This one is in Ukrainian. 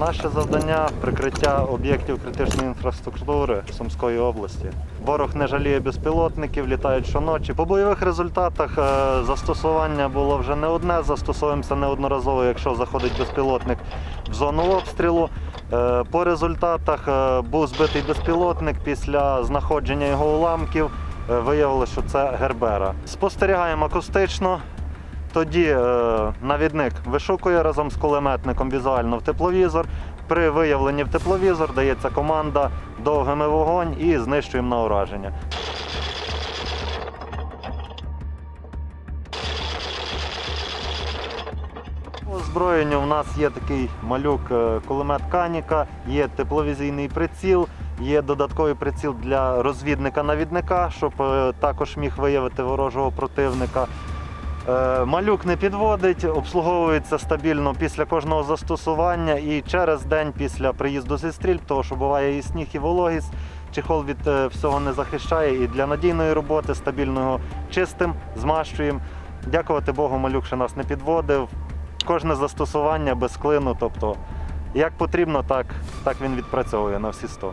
Наше завдання прикриття об'єктів критичної інфраструктури Сумської області. Ворог не жаліє безпілотників, літають щоночі. По бойових результатах е, застосування було вже не одне. Застосовуємося неодноразово, якщо заходить безпілотник в зону обстрілу. Е, По результатах е, був збитий безпілотник після знаходження його уламків. Виявилося, що це Гербера. Спостерігаємо акустично. Тоді е, навідник вишукує разом з кулеметником візуально в тепловізор. При виявленні в тепловізор дається команда довгими вогонь і знищуємо на ураження. Озброєнню в нас є такий малюк е, кулемет Каніка, є тепловізійний приціл, є додатковий приціл для розвідника-навідника, щоб е, також міг виявити ворожого противника. Е, Малюк не підводить, обслуговується стабільно після кожного застосування і через день після приїзду зі стрільб, тому що буває і сніг, і вологість. Чехол від е, всього не захищає і для надійної роботи стабільного чистим, змащуємо. Дякувати Богу, малюк ще нас не підводив. Кожне застосування без клину, тобто як потрібно, так, так він відпрацьовує на всі 100.